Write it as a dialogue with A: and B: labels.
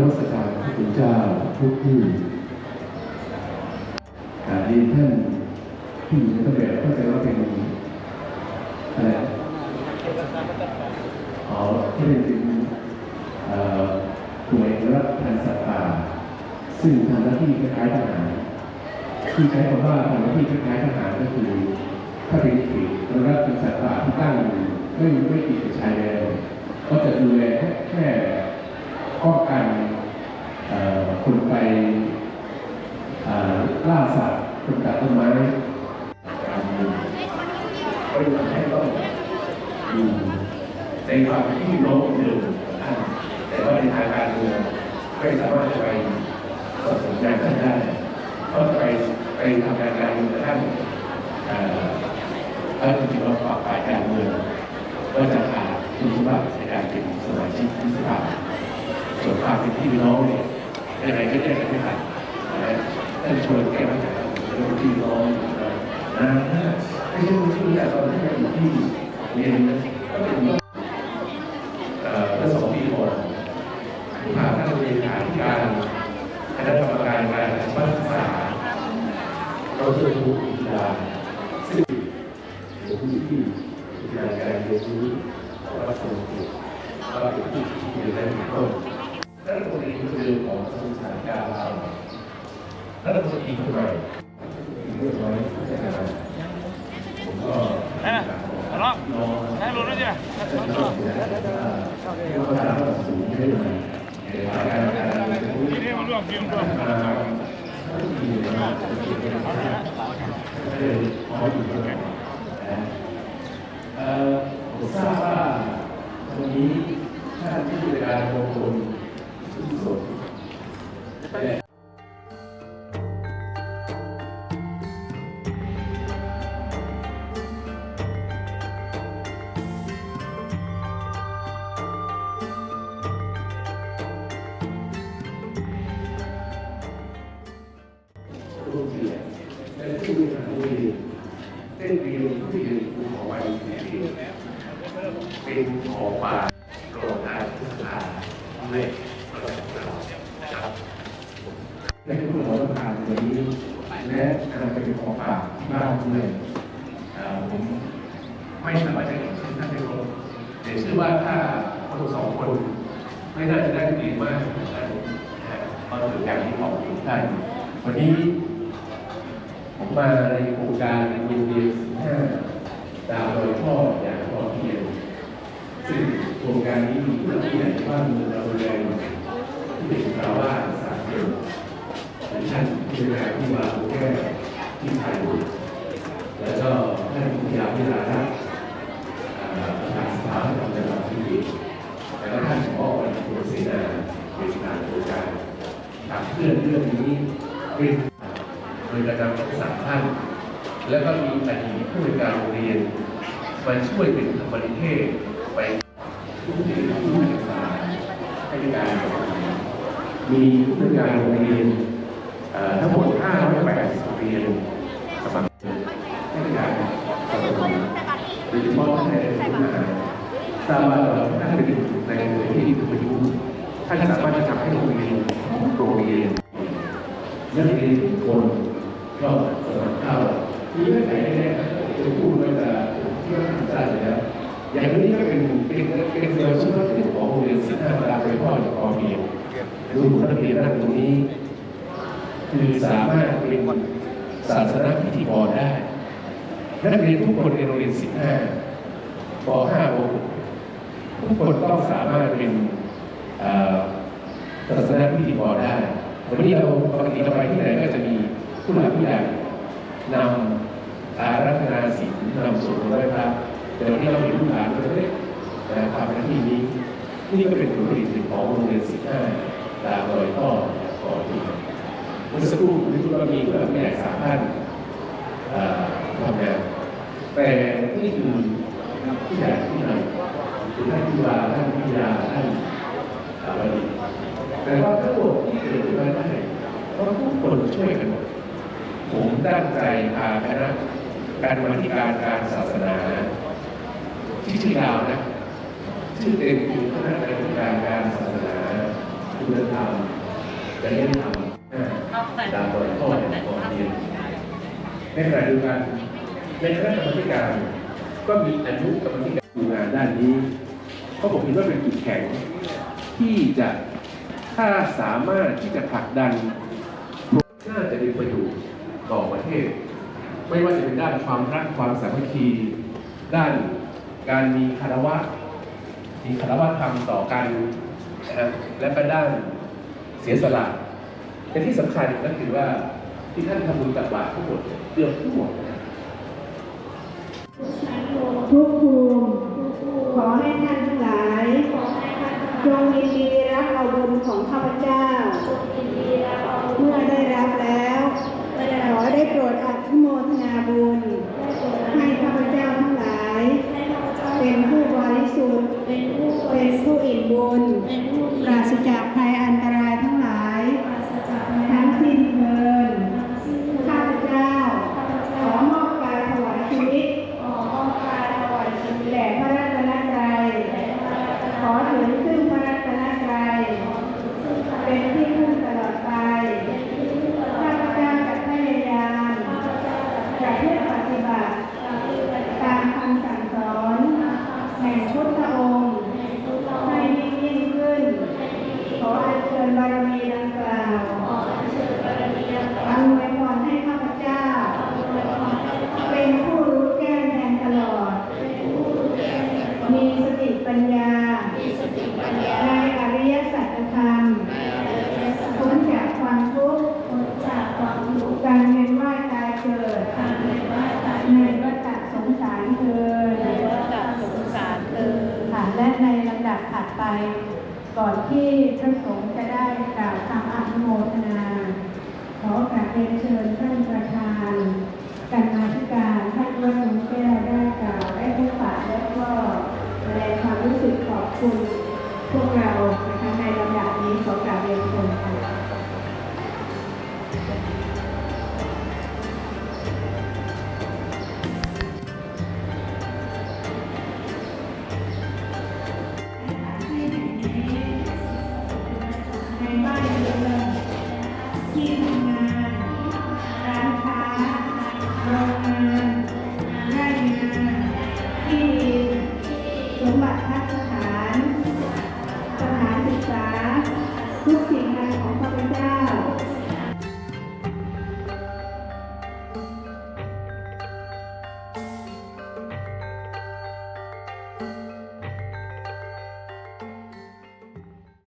A: มัสการพระคุณเจ้าทุกที่กาบเรียนท่านที่อยู่ในตำแหน่งเข้าใจว่าเป็นอะไรอ๋อที่เป็นหน่วยรับพันสัตว์ป่าซึ่งทำหน้าที่คล้ายทหารที่ใช้คำว่าทำหน้าที่คล้ายทหารก็คือ ถ้าเป็นเขตรับเป็นสัตว์ป่าที่ตั้งอยู่ไม่ไม่ติดกับชายแดนก็จะดูแลแค่ป้องกัน คนไปล่าสัตว์คนตัดต้นไม้การเมืองก็ยทำให้ต้องอยู่ในความที่พี่น้องเดิมแต่ว่าในทางการเมืองไม่สามารถจะไปสนับสนุนงานท่านได้ก็ไปไปทำงานการเมืองท่านถ้าจริงๆเราปรับฝ่ายการเมืองก็จะขาดคุณสมบัติในการเป็นสมาชิกวุฒิสภาส่วนความเป็นพี่น้องเนี่ย ยังไงก็แยกกันไม่ขาดนะท่านชวนแก้ปัญหาเรื่องพี่น้องนะนะไม่ใช่คนที่อยากตอนที่อยู่ที่เรียนก็เป็นเมื่อสองปีก่อนผ่านท่านเลขาธิการคณะกรรมการการศึกษาเราเชิญครูอิดาซึ่งผมอยู่ที่งาการเรียนรู้วัดสมุทรก็เป็นที่ที่ได้เป็นต้น กระทรวงสาธารณสุขเรารัฐมนตรีคนใหม่เรียบร้อยใช่ไหมครับผมก็
B: นั่นน่ะ
A: ร้อง
B: นั่งรถด้วยจ้ะ
A: ที่เขาถามว่าสูงได้ไหมในการการเรียนรู้
B: ทีนี้มาร่วมทีมร่วม
A: มาที่มีมากที่เป็นขออยู่ตรงนี้นะเอ่อผมทราบว่าวันนี้ท่านที่เป็นการลงทุนที่สุดและ ผู้เสียและผู้บริหารโรงเรียนได้เรียนผู้เรียนภูเขาไว้ในเรียนเป็นของป่าโรงงานพุทธาและประจักษ์เรานะครับในผู้ขอรับทานวันนี้ และนำไปเป็นของป่าที่บ้านด้วยผมไม่สามารถจะเห็นชื่อท่านได้ครบแต่เชื่อว่าถ้าคนสองคนไม่น่าจะได้ดีมากขนาดนั้นนะฮะเพราะถือการที่ออกอยู่ท่านวันนี้ ผมมาในโครงการโรงเรียนสิบห้าดาวโดยพ่ออย่างพอเพียงซึ่งโครงการนี้มีผู้หลักผู้ใหญ่บ้านเมืองเราดูแลอยู่ที่เป็นชาวบ้านสามคนและ ท่านผู้บริหารที่มาแก้ที่ไทยแล้วก็ท่านผู้ยาวิลาน์อ่าประธานสภาประจำจังหวัดที่ดีแล้วก็ท่านผอวันตุเสนาเป็นประธานโครงการขับเคลื่อนเรื่องนี้เป็นโดยกระนำสามท่าน แล้วก็มีอดีตผู้ในการโรงเรียนมาช่วยเป็นธรรมนิเทศไปผู้ที่เป็นผู้ศึกษาให้การมีผู้ในการโรงเรียน ทั้งหมด580เรียนสมัครให้การสนับสนุนโดยเฉพาะในผู้บริหารทราบว่าท่านเป็นในหน่วยที่ถูกประยุกต์ท่านสามารถจะทำให้โรงเรียนโรงเรียนนักเรียนทุกคนก็สมัครเข้ามีเงื่อนไขแน่ๆจะพูดไว้แต่ที่ว่าทำได้แล้วอย่างนี้ก็เป็นเป็นเป็นเซลล์ชุดที่ของโรงเรียนสิบห้าตาไปพ่อจากพอเพียงดูนักเรียนนั่งตรงนี้ คือสามารถเป็นศาสนพิธีกรได้ นักเรียนทุกคนในโรงเรียนสิบห้าปห้าปหกทุกคนต้องสามารถเป็นศาสนาพิธีกรได้วันนี้เราปกติเราไปที่ไหนก็จะมีผู้หลักผู้ใหญ่นำอารัธนาศีลนำสวดมนต์ไหว้พระแต่วันนี้เราเห็นลูกหลานเราได้นะทำหน้าที่นี้นี่ก็เป็นผลผลิตหนึ่งของโรงเรียนสิบห้าตามรอยพ่อก่อนที่ เมื่อสักครู่ที่เรามีผู้หลักผู้ใหญ่สามท่านทำงานแต่นี่คือผู้ใหญ่ที่ไหนคือท่านพิวาท่านพิยาท่านสาวดีแต่ว่าทั้งหมดที่เกิดขึ้นมาได้เพราะทุกคนช่วยกันหมดผมตั้งใจพาคณะการมาธิการการศาสนาที่ชื่อยาวนะชื่อเต็มคือคณะกรรมการการศาสนาคุณธรรมจริยธรรม ตามรอยพ่อแห่งความเพียรในขณะเดียวกันในคณะกรรมการ ก็มีอนุกรรมการดูงานด้านนี้เพราะผมคิดว่าเป็นจุดแข็งที่จะถ้าสามารถที่จะผลักดันน่าจะเป็นประโยชน์ต่อประเทศ ไม่ว่าจะเป็นด้านความรักความสามัคคี ด้านการมีคารวะมีคารวะธรรมต่อกันนะและก็ด้านเสียสละ แต่ที่สำคัญก็คือว่าที่ท่านทำบุญตักบาตรทั้งหมดเกือบทั้งหมดนะ
C: ทุกภูมิขอให้ท่านทั้งหลายจงยินดีรับเอาบุญของข้าพเจ้า เมื่อได้รับแล้วขอได้โปรดอนุโมทนาบุญ ให้ข้าพเจ้าทั้งหลาย เป็นผู้บริสุทธิ์เป็นผู้อิ่มบุญปราศจากภัยอันตรายทั้งหลาย ทั้งสิ้นเทินข้าพเจ้า ขอมอบกายถวายชีวิต แด่พระรัตนตรัย ขอถึงซึ่งพระรัตนตรัย เป็นที่พึ่งตลอดไป ข้าพเจ้าจะพยายามจะเพื่อปฏิบัติ ตามคำสั่งสอนแห่งพุทธองค์ ให้ยิ่งยิ่งขึ้น ขออัญเชิญบารมีดังกล่าวอำนวยพรให้ข้าพเจ้า เป็นผู้รู้แจ้งแทงตลอด มีสติปัญญา ในอริยสัจธรรม พ้นจากความทุกข์การเวียนว่ายตายเกิด ในวัฏสงสารเกิดค่ะและในลำดับถัดไป ก่อนที่พระสงฆ์จะได้กล่าวคำอนุโมทนา ขอกราบเรียนเชิญท่านประธานการมาธิการท่านวัดสงแก้วได้กล่าวได้พูดฝากและก็แสดงความรู้สึกขอบคุณพวกเรา